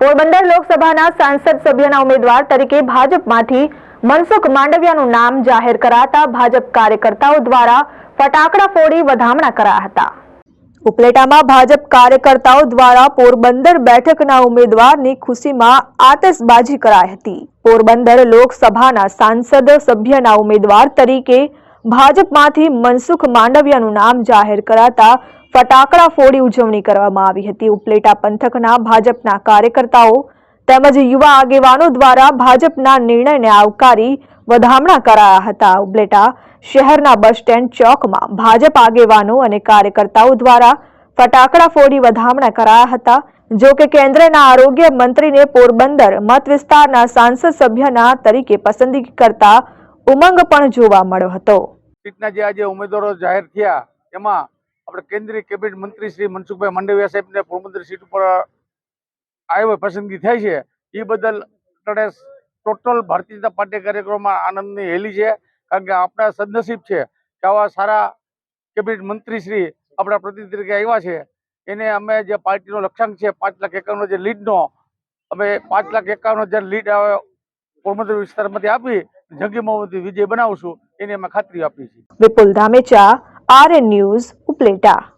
પોરબંદર લોકસભાના સાંસદ સભ્યના ઉમેદવાર તરીકે ભાજપમાંથી મનસુખ માંડવિયાનું નામ જાહેર કરાતા ભાજપ કાર્યકર્તાઓ દ્વારા ફટાકડા ફોડી વધામણા કરાયા હતા. ઉપલેટામાં ભાજપ કાર્યકર્તાઓ દ્વારા પોરબંદર બેઠકના ઉમેદવારની ખુશીમાં આતશબાજી કરાઈ હતી. પોરબંદર લોકસભાના સાંસદ સભ્યના ઉમેદવાર તરીકે ભાજપમાંથી મનસુખ માંડવિયાનું નામ જાહેર કરાતા ફટાકડા ફોડી ઉજવણી કરવામાં આવી હતી. ઉપલેટા પંથકના ભાજપના કાર્યકર્તાઓ તેમજ યુવા આગેવાનો દ્વારા ભાજપના નિર્ણયને આવકારી વધામણા કરાયા હતા. ઉપલેટા શહેરના બસ સ્ટેન્ડ ચોકમાં ભાજપ આગેવાનો અને કાર્યકર્તાઓ દ્વારા ફટાકડા ફોડી વધામણા કરાયા હતા. જો કે કેન્દ્રના આરોગ્ય મંત્રીને પોરબંદર મત વિસ્તારના સાંસદ સભ્યના તરીકે પસંદગી કરતા ઉમંગ પણ જોવા મળ્યો હતો. જે આજે ઉમેદવારો જાહેર થયા, એમાં આપણે કેન્દ્રીય કેબિનેટ મંત્રી શ્રી મનસુખભાઈ માંડવિયા સાહેબને પોરબંદર સીટ ઉપર આવ્યો પસંદગી થઈ છે. એ બદલ આપણે ટોટલ ભારતીય જનતા પાર્ટી કાર્યક્રમમાં આનંદની હેલી છે. કારણ કે આપણા સદનસીબ છે કે આવા સારા કેબિનેટ મંત્રી શ્રી આપણા પ્રતિનિધિ તરીકે આવ્યા છે. એને અમે જે પાર્ટીનો લક્ષ્યાંક છે પાંચ લાખ એકાવન જે લીડનો, અમે પાંચ લાખ એકાવન હજાર લીડ આવે પોરબંદર વિસ્તારમાંથી આપી જંગીમાં વિજય બનાવશું. એની અમે ખાતરી આપી છે વિપુલ ધામેચા, આરએન ન્યૂઝ ઉપલેટા.